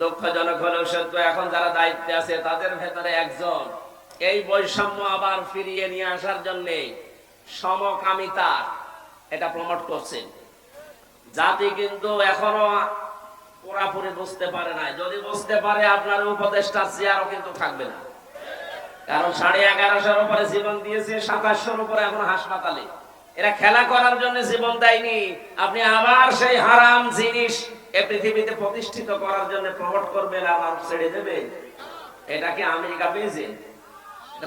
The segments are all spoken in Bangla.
দুঃখজনক হলেও সত্য, এখন যারা দায়িত্বে আছে তাদের ভেতরে একজন। এই বৈষম্য আবার ফিরিয়ে নিয়ে আসার জন্য সমকামিতা এটা প্রমোট করছেন জাতি কিন্তু এখনও পুরাপুরি বুঝতে পারে না যদি বুঝতে পারে, আপনার উপদেষ্টা চেয়ারও কিন্তু থাকবে না। কারণ সাড়ে এগারোশোর উপরে জীবন দিয়েছে সাতাশশোর উপরে এখন হাসপাতালে। এরা খেলা করার জন্য জীবন দেয়নি। আপনি আবার সেই হারাম জিনিস পৃথিবীতে প্রতিষ্ঠিত করার জন্য প্রমোট আর মানুষ ছেড়ে দেবে? এটা কি আমেরিকা পেয়েছে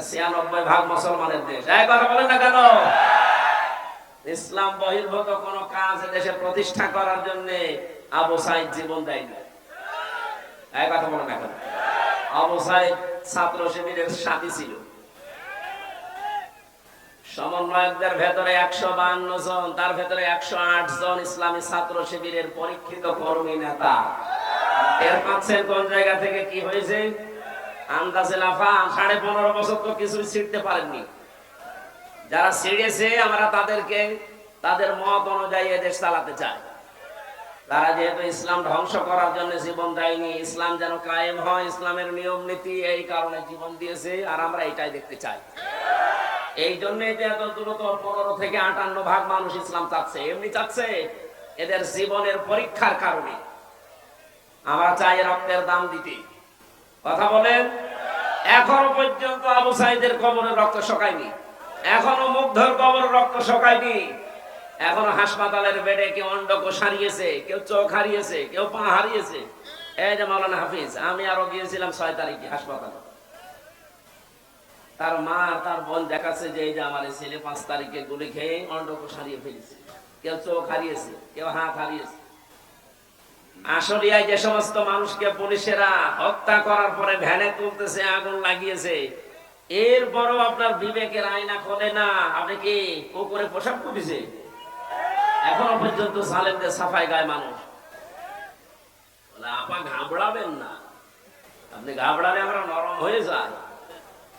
ছিয়ানব্বই ভাগ মুসলমানের দেশ। কথা বলেন না কেন? ইসলাম বহির্ভূত কোন কাজ দেশে প্রতিষ্ঠা করার জন্য আবু সাইদ জীবন দেয়নি এই কথা বলেন না কেন? আবু সাইদ ছাত্র শিবিরের সাথী ছিল। সমন্বয়কদের ভেতরে একশো বান্ন জন, তার ভেতরে একশো আট জন ইসলামী ছাত্র শিবিরের পরীক্ষিত কর্মী নেতা। এর পাচ্ছেন কোন জায়গা থেকে, কি হয়েছে? আন্দাজে লাফা সাড়ে পনেরো বছর তো কিছুই ছিঁড়তে পারেননি। যারা ছিঁড়েছে, আমরা তাদেরকে, তাদের মত অনুযায়ী এদেশ চালাতে চাই। তারা যেহেতু ইসলাম ধ্বংস করার জন্য জীবন দেয়নি, ইসলাম যেন কায়েম হয়, ইসলামের নিয়ম নীতি এই কারণে জীবন দিয়েছে, আর আমরা এটাই দেখতে চাই। এই জন্য এত পনেরো থেকে আটান্ন ভাগ মানুষ ইসলাম চাচ্ছে। এমনি চাচ্ছে। এদের জীবনের পরীক্ষার কারণে। আমরা চাই রক্তের দাম দিতে। কথা বলেন? এখনও পর্যন্ত আবু সাইদের কবরে রক্ত শোকায়নি। এখনও মুগ্ধর কবর রক্ত শোকায়নি। এখনও হাসপাতালের বেডে কেউ অন্ডকোষ হারিয়েছে কেউ চোখ হারিয়েছে, কেউ পা হারিয়েছে। এই যে মাওলানা হাফিজ, আমি আরও গিয়েছিলাম ছয় তারিখে হাসপাতালে। তার মা, তার বোন দেখাচ্ছে যে এই যে আমার ছেলে পাঁচ তারিখে গুলি খেয়ে অন্ডকোষ হারিয়ে ফেলেছে। কেউ চোখ হারিয়েছে, কেউ হাত হারিয়েছে। আসলিয়ায় যে সমস্ত মানুষকে পুলিশেরা হত্যা করার পরে ভ্যানে তুলতেছে, আগুন লাগিয়েছে এরপরও আপনার বিবেকের আয়না খোলে না। আপনি কি কুকুরে পোশাক করেছে এখনও পর্যন্ত সালেমদের সাফাই গায় মানুষ। আপা, ঘাবড়াবেন না। আপনি ঘাবড়ালে আমরা নরম হয়ে যাই।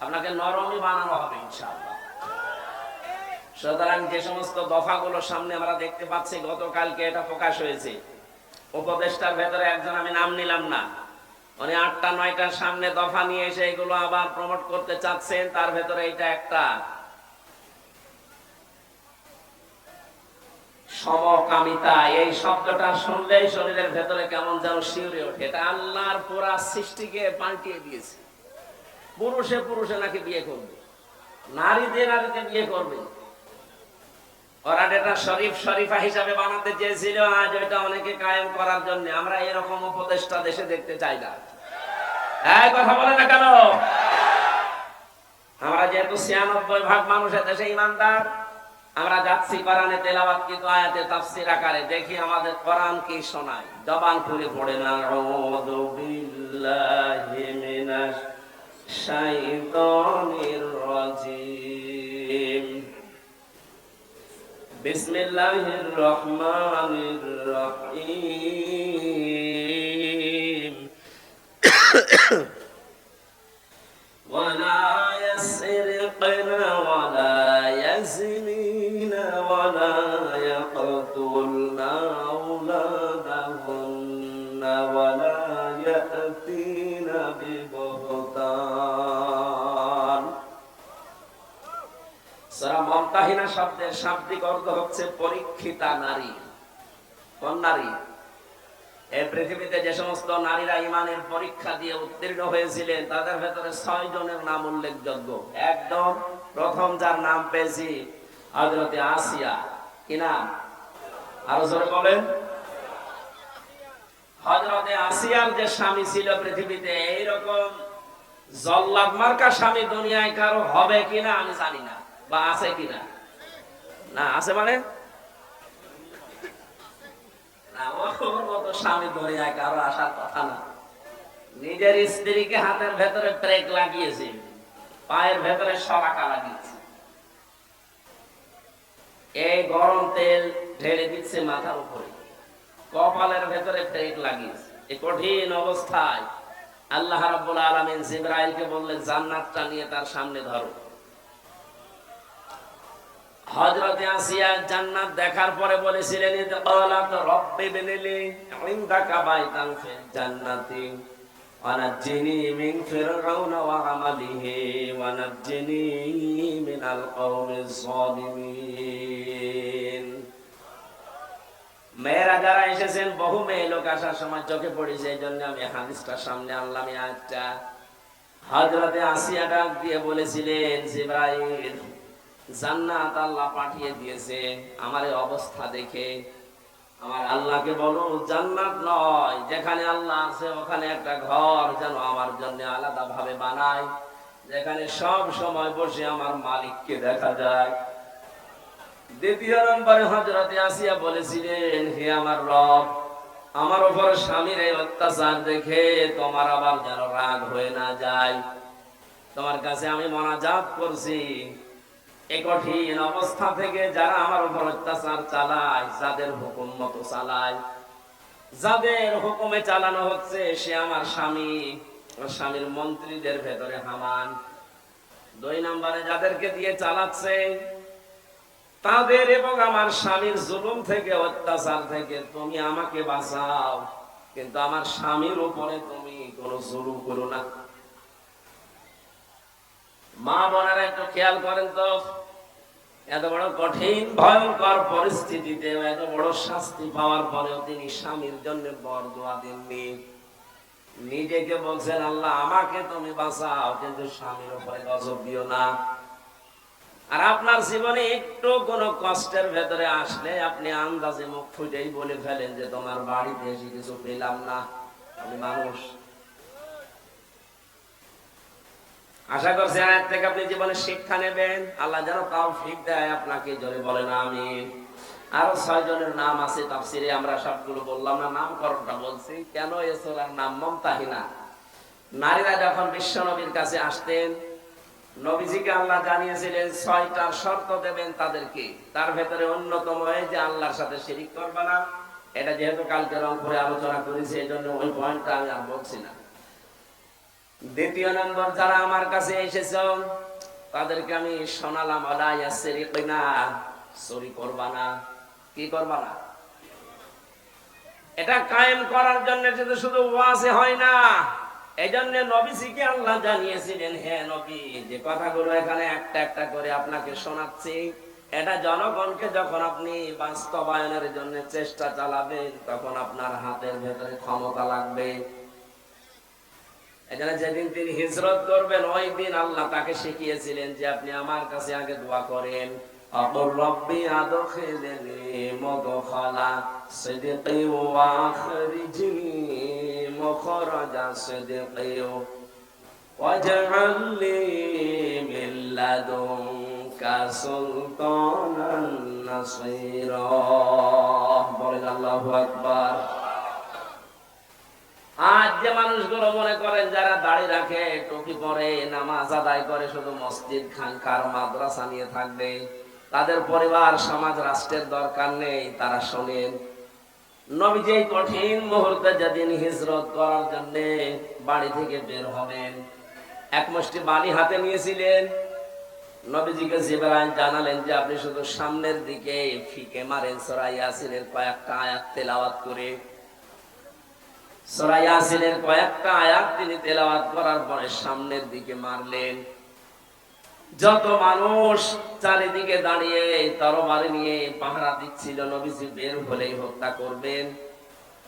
আপনাকে নরমই বানানো হবে, ইনশাআল্লাহ। সুতরাং যে সমস্ত দফাগুলো সামনে আমরা দেখতে পাচ্ছি, গতকালকে এটা প্রকাশ হয়েছে। উপদেষ্টার ভেতরে একজন, আমি নাম নিলাম না। উনি আটটা, নয়টার সামনে দফা নিয়ে এসে এগুলো আবার প্রমোট করতে চাচ্ছেন, তার ভেতরে এটা একটা সমকামিতা। এই শব্দটা শুনলেই শরীরের ভেতরে কেমন যেন শিউরে ওঠে। এটা আল্লাহর পুরা সৃষ্টিকে পাল্টিয়ে দিয়েছে। পুরুষে পুরুষে নাকি বিয়ে করবে? নারীদের নারীতে বিয়ে করবে? আমরা যাচ্ছি কোরআনে তেলাওয়াত কিন্তু আয়াতে তাফসীর আকারে। দেখি আমাদের কোরআন কি শোনায়। জবান খুলে পড়ে না الشيطان الرجيم. بسم الله الرحمن الرحيم. ولا يسرقن ولا يزنين ولا يقتلن মমতাহিনা শব্দের শাব্দিক অর্থ হচ্ছে পরীক্ষিতা নারী কোন নারী এই পৃথিবীতে যে সমস্ত নারীরা ইমানের পরীক্ষা দিয়ে উত্তীর্ণ হয়েছিলেন, তাদের ভেতরে ছয় জনের নাম উল্লেখযোগ্য। একদম প্রথম যার নাম পেয়েছি হজরতে আসিয়া। কি নাম? আরও জোরে বলেন। হজরতে আসিয়ার যে স্বামী ছিল পৃথিবীতে, এইরকম জল্লাদ মার্কা স্বামী দুনিয়ায় কারও হবে কিনা আমি জানি না। বা আছে কিনা? না, আছে মানে? স্বামী কারও আসার কথা না। নিজের স্ত্রীকে হাতের ভেতরে লাগিয়েছে, পায়ের ভেতরে লাগিয়েছে। এই গরম তেল ঢেলে দিচ্ছে মাথার উপরে। কপালের ভেতরে ব্রেক লাগিয়েছে। এই কঠিন অবস্থায় আল্লাহ রাব্বুল আলামিন জিব্রাইলকে বললেন, জান্নাতটা নিয়ে তার সামনে ধরো। হজরতে আসিয়া জান্নাত দেখার পরে বলেছিলেন রব্বি ইনদাকা বাইতান জান্নাতি। মিন ফিরআউন ওয়া আমালিহি মেয়েরা যারা এসেছেন, বহু মেয়ে লোক আসার সময় চোখে পড়েছে এই জন্য আমি হাদিসটার সামনে আনলাম আজটা হজরতে আসিয়া ডাক দিয়ে বলেছিলেন, জিব্রাইল জান্নাত আল্লাহ পাঠিয়ে দিয়েছে। আমার অবস্থা দেখে আমার আল্লাহকে বলো, জান্নাত নয়, যেখানে আল্লাহ আছে ওখানে একটা ঘর যেন আমার জন্য আলাদা ভাবে বানায়, যেখানে সব সময় বসে আমার মালিককে দেখা যায়। দ্বিতীয় নম্বরে হজরতে আসিয়া বলেছিলেন, হে আমার রব, আমার উপর স্বামীর এই অত্যাচার দেখে তোমার আবার যেন রাগ হয়ে না যায়। তোমার কাছে আমি মনাজাত করছি। এই কঠিন অবস্থা থেকে যারা আমার উপর অত্যাচার চালায়, যাদের হুকুম মতো চালায়, যাদের হুকুমে চালানো হচ্ছে, সে আমার স্বামী স্বামীর মন্ত্রীদের ভেতরে হামান। দুই নম্বরে যাদেরকে দিয়ে চালাচ্ছে, তাদের এবং আমার স্বামীর জুলুম থেকে, অত্যাচার থেকে, তুমি আমাকে বাঁচাও, কিন্তু আমার স্বামীর উপরে তুমি কোনো জুলুম করো না। মা বোনেরা একটু খেয়াল করেন তো, এত বড় কঠিন, ভয়ঙ্কর পরিস্থিতিতে এত বড় শাস্তি পাওয়ার পরেও তিনি স্বামীর জন্য বর দোয়া দেননি। নিজেকে বলছেন, আল্লাহ, আমাকে তুমি বাঁচাও, কিন্তু স্বামীর উপরে গজব দিও না। আর আপনার জীবনে একটু কোনো কষ্টের ভেতরে আসলে আপনি আন্দাজে মুখ ফুটেই বলে ফেলেন যে, তোমার বাড়িতে এসে কিছু পেলাম না। আমি মানুষ। আশা করছি আয়াত থেকে আপনি জীবনে শিক্ষা নেবেন। আল্লাহ যেন তাও ফিক দেয়, আপনাকে জোরে বলেন আমি আরও ছয় জনের নাম আছে তাফসিরে, আমরা সবগুলো বললাম না, নামকরণটা বলছি। কেন এসরার নাম মমতাহিনা? নারীরা যখন বিশ্ব নবীর কাছে আসতেন, নবীজিকে আল্লাহ জানিয়েছিলেন, ছয়টা শর্ত দেবেন তাদেরকে। তার ভেতরে অন্যতম এই যে আল্লাহর সাথে শিরিক করবে না, এটা যেহেতু কালকে রংপুরে আলোচনা করেছি, এই জন্য ওই পয়েন্টটা আমি আর বলছি না। দ্বিতীয় নম্বর, যারা আমার কাছে এসেছ, তাদেরকে আমি শোনালাম না। কি করবা না? এটা কায়েম করার জন্য শুধু শুধু হয় না। এই জন্য নবীজিকে আল্লাহ জানিয়েছিলেন নবী, যে কথাগুলো এখানে একটা একটা করে আপনাকে শোনাচ্ছি, এটা জনগণকে যখন আপনি বাস্তবায়নের জন্য চেষ্টা চালাবেন, তখন আপনার হাতের ভেতরে ক্ষমতা লাগবে। এখানে যেদিন তিনি হিজরত করবেন, ওই দিন আল্লাহ তাকে শিখিয়েছিলেন যে আপনি আমার কাছে আগে দোয়া করেন। অপর রব্বি আদখিলনি আজ যে মানুষগুলো মনে করেন যারা দাড়ি রাখে, টুপি পরে, নামাজ আদায় করে, শুধু মসজিদ, খানকার, মাদ্রাসা নিয়ে থাকবে, তাদের পরিবার, সমাজ, রাষ্ট্রের দরকার নেই, তারা শোনেন। নবী যে কঠিন মুহূর্তে যেদিন হিজরত করার জন্য বাড়ি থেকে বের হবেন, এক মুষ্টি বালি হাতে নিয়েছিলেন। নবীজিকে জিবরাইল জানালেন যে, আপনি শুধু সামনের দিকে ফিকে মারেন কয়েকটা আয়াত তেলাওয়াত করে। সূরা ইয়াসিনের কয়েকটা আয়াত তিনি তেলাওয়াত করার পরে সামনের দিকে মারলেন। যত মানুষ চারিদিকে দাঁড়িয়ে তরবারি নিয়ে পাহারা দিচ্ছিল, নবীজি বের হলেই হত্যা করবেন।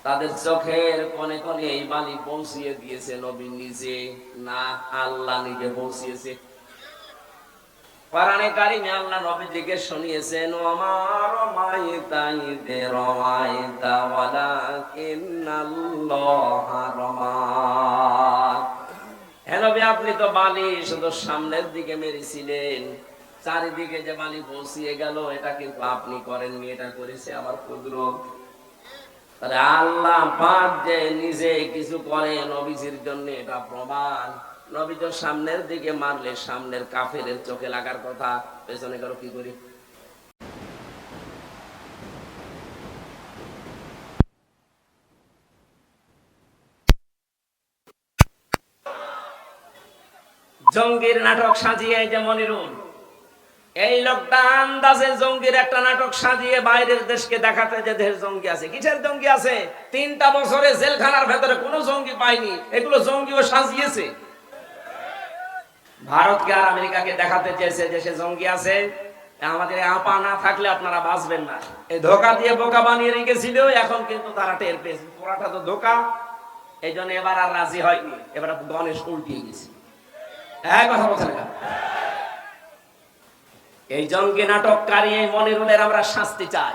তাদের চোখের কোনে কোনে এই বালি পৌঁছিয়ে দিয়েছে নবী নিজে। না, আল্লাহ নিজে পৌঁছিয়েছে। কোরআনে কারিমে আল্লাহ নবীজিকে শুনিয়েছেন আমার মাইতাইতে রমাইতা ওয়ালাকিন্নাল্লাহ রমা হে নবী, আপনি তো বালি, শুধু সামনের দিকে মেরেছিলেন। চারিদিকে যে বালি পৌঁছিয়ে গেল, এটা কিন্তু আপনি করেননি, এটা করেছে আমার তাহলে আল্লাহ পাক যে নিজে কিছু করে নবীজির জন্য এটা প্রমাণ। নবী তো সামনের দিকে মারলে সামনের কাফের চোখে লাগার কথা, পেছনে কারও কি করি? জঙ্গির নাটক সাজিয়ে যে মনিরুল। এই লোকটা আন্দাজে জঙ্গির একটা নাটক সাজিয়ে বাইরের দেশকে দেখাতে যে দেশের জঙ্গি আছে। কিসের জঙ্গি আছে? তিনটা বছরে জেলখানার ভেতরে কোনো জঙ্গি পায়নি। এগুলো জঙ্গিও সাজিয়েছে। ভারতকে আর আমেরিকাকে দেখাতে চেয়েছে যে সে জঙ্গি আছে। আমাদের আপা না থাকলে আপনারা বাঁচবেন না। এই ধোকা দিয়ে বোকা বানিয়ে রেখেছিল এখন কিন্তু তারা টের পেয়েছে। পুরাটা তো ধোকা। এই জন্য এবার আর রাজি হয়নি। এবার গণেশ উল্টিয়ে গেছে হ্যাঁ কথা বলছেন এই জঙ্গি নাটককারী, এই মনিরুলের আমরা শাস্তি চাই।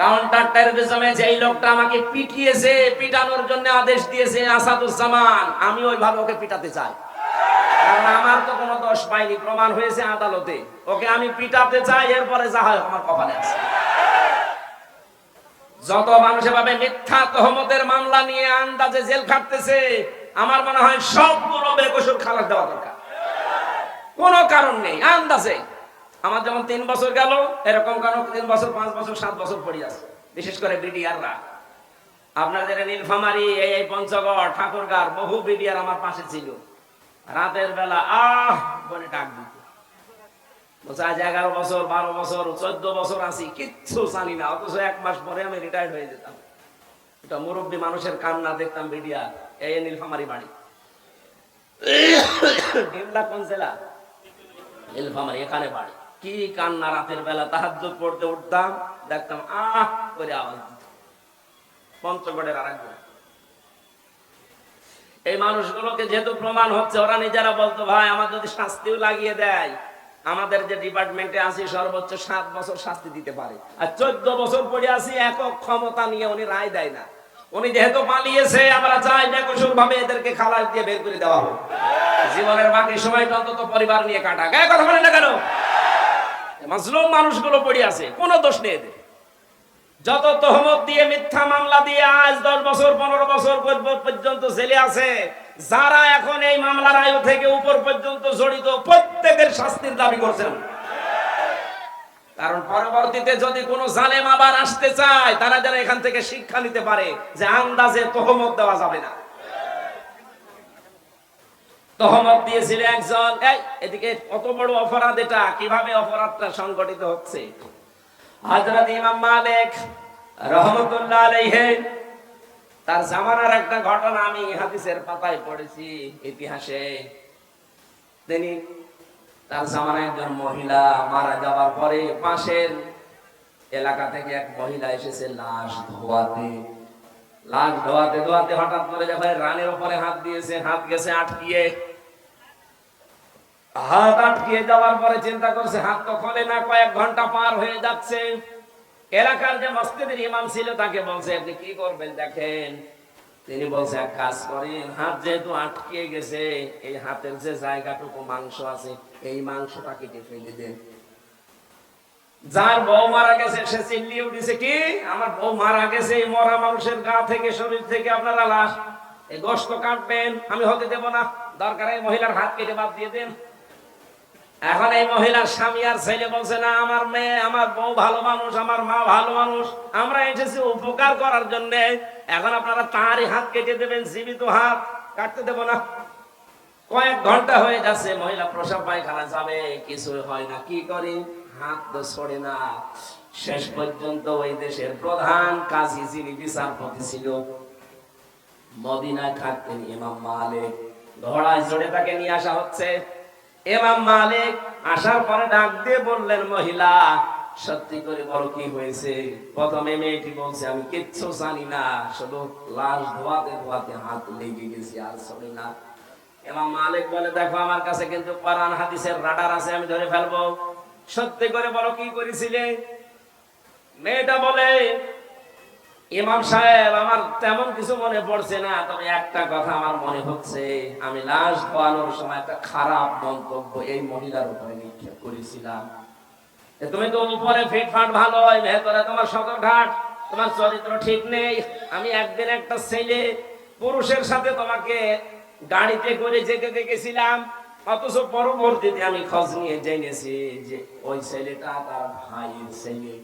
কাউন্টার টেরোরিজমে যে এই লোকটা আমাকে পিটিয়েছে, পিটানোর জন্য আদেশ দিয়েছে আসাদুজ্জামান, আমি ওইভাবে ওকে পিটাতে চাই। আমার তো কোনো দোষ পাইনি, প্রমাণ হয়েছে আদালতে। ওকে আমি পিটাতে চাই, এরপরে যা হয় আমার কপালে আছে। যত মানুষ এভাবে মিথ্যা তহমতের মামলা নিয়ে আন্দাজে জেল খাটতেছে, আমার মনে হয় সবগুলো বেকসুর খালাস দেওয়া দরকার। কোনো কারণ নেই, আন্দাজে। আমার যেমন তিন বছর গেল, এরকম কারণ তিন বছর, পাঁচ বছর, সাত বছর পড়ে আছে, বিশেষ করে বিডিআররা। আপনাদের নীলফামারি, এই পঞ্চগড় ঠাকুরগার বহু বিডিআর আমার পাশে ছিল। রাতের বেলা, আহ বলে ডাক দিত। এগারো বছর, বারো বছর, চোদ্দ বছর আছি, কিচ্ছু জানি না, অথচ এক মাস পরে আমি রিটায়ার্ড হয়ে যেতাম। এটা মুরব্বী মানুষের কান্না দেখতাম বিডিআর এই নীলফামারি বাড়ি। ডিমলা কোন জেলা? নীলফামারি, এখানে বাড়ি। কি কান্না রাতের বেলা, তাহাজ্জুদ পড়তে উঠতাম, দেখতাম, আহ, করে আওয়াজ দিত। পঞ্চগড়ের আর একজন এই মানুষগুলোকে যেহেতু প্রমাণ হচ্ছে, ওরা নিজেরা বলতো, ভাই, আমার যদি শাস্তিও লাগিয়ে দেয়, আমাদের যে ডিপার্টমেন্টে আছি, সর্বোচ্চ সাত বছর শাস্তি দিতে পারে। আর চোদ্দ বছর পরে আছি, একক ক্ষমতা নিয়ে উনি রায় দেয় না। উনি যেহেতু পালিয়েছে, আমরা চাই না বেকসুর ভাবে এদেরকে খালাস দিয়ে বের করে দেওয়া হোক। জীবনের বাকি সময়টা অন্তত পরিবার নিয়ে কাটা গায়ে কথা বলে না কেন? মাজলুম মানুষগুলো পড়ে আছে, কোনো দোষ নেই এদের। যত তহমত দিয়ে মিথ্যা মামলা দিয়ে আজ দশ বছর, পনেরো বছর পর্যন্ত জেলে আছে, যারা এখন এই মামলার আয়ু থেকে উপর পর্যন্ত জড়িত প্রত্যেকের শাস্তির দাবি করছেন। কারণ পরবর্তীতে যদি কোনো জালেম আবার আসতে চায়, তারা যেন এখান থেকে শিক্ষা নিতে পারে যে আন্দাজে তহমত দেওয়া যাবে না। তহমত দিয়েছিল একজন এদিকে কত বড় অপরাধ এটা? কীভাবে অপরাধটা সংগঠিত হচ্ছে? হযরত ইমাম মালিক রহমতুল্লাহ আলাইহি, তার জামানার একটা ঘটনা আমি হাদিসের পাতায় পড়েছি ইতিহাসে। তিনি তার জামানায় একজন মহিলা মারা যাওয়ার পরে পাশের এলাকা থেকে এক মহিলা এসেছে লাশ ধোয়াতে। লাশ ধোয়াতে ধোয়াতে হঠাৎ করে যখন রানের উপরে হাত দিয়েছে, হাত গেছে আটকিয়ে হাত আটকিয়ে যাওয়ার পরে চিন্তা করছে, হাত তো খোলে না, কয়েক ঘণ্টা পার হয়ে যাচ্ছে। এলাকার যে মসজিদের ইমাম ছিল, তাকে বলছে, আপনি কি করবেন দেখেন? তিনি বলছে, এক কাজ করেন, হাত যেহেতু আটকে গেছে, এই হাতের যে জায়গাটুকু মাংস আছে, এই মাংসটা কেটে ফেলে দেন যার বউ মারা গেছে, সে চিল্লিয়ে উঠেছে, কি? আমার বউ মারা গেছে, এই মরা মানুষের গা থেকে, শরীর থেকে আপনারা লাশ, এই গোস্ত কাটবেন, আমি হতে দেব না। দরকার এই মহিলার হাত কেটে বাদ দিয়ে দেন। এখন এই মহিলার স্বামী আর ছেলে বলছে, না, আমার মেয়ে, আমার বউ ভালো মানুষ, আমার মা ভালো মানুষ। আমরা এসেছি উপকার করার জন্য। এখন আপনারা তারই হাত কেটে দেবেন, জীবিত হাত। কাটতে দেব না। কয়েক ঘণ্টা হয়ে যাচ্ছে মহিলা প্রসব পায়খানা যাবে, কিছু হয় না, কি করি? হাত তো ছড়ে না। শেষ পর্যন্ত ওই দেশের প্রধান কাজী যিনি বিচারপতি ছিল, মদিনায় থাকতেন ইমাম মালিক। ঘোড়ায় চড়ে তাকে নিয়ে আসা হচ্ছে। এমাম মালিক আসার পরে ডাক দিয়ে বললেন, মহিলা, সত্যি করে বলো কি হয়েছে? প্রথমে মেয়েটি বলছে, আমি কিচ্ছু জানি না, শুধু লাশ ধোয়াতে ধোয়াতে হাত লেগে গেছি আর চলে না। এমাম মালিক বলে, দেখো, আমার কাছে কিন্তু কোরআন, হাদিসের রাডার আছে, আমি ধরে ফেলব। সত্যি করে বলো কি করেছিলে? মেয়েটা বলে ইমাম সাহেব, আমার তেমন কিছু মনে পড়ছে না, তবে একটা কথা আমার মনে হচ্ছে। আমি লাশ ধোয়ানোর সময় একটা খারাপ মন্তব্য এই মহিলার উপরে নিক্ষেপ করেছিলাম। তুমি তো উপরে ফিটফাট ভালো হয় ভেতরে তোমার সদর ঘাট তোমার চরিত্র ঠিক নেই। আমি একদিন একটা ছেলে, পুরুষের সাথে তোমাকে গাড়িতে করে যেতে দেখেছিলাম, অথচ পরবর্তীতে আমি খোঁজ নিয়ে জেনেছি যে ওই ছেলেটা তার ভাইয়ের ছেলে।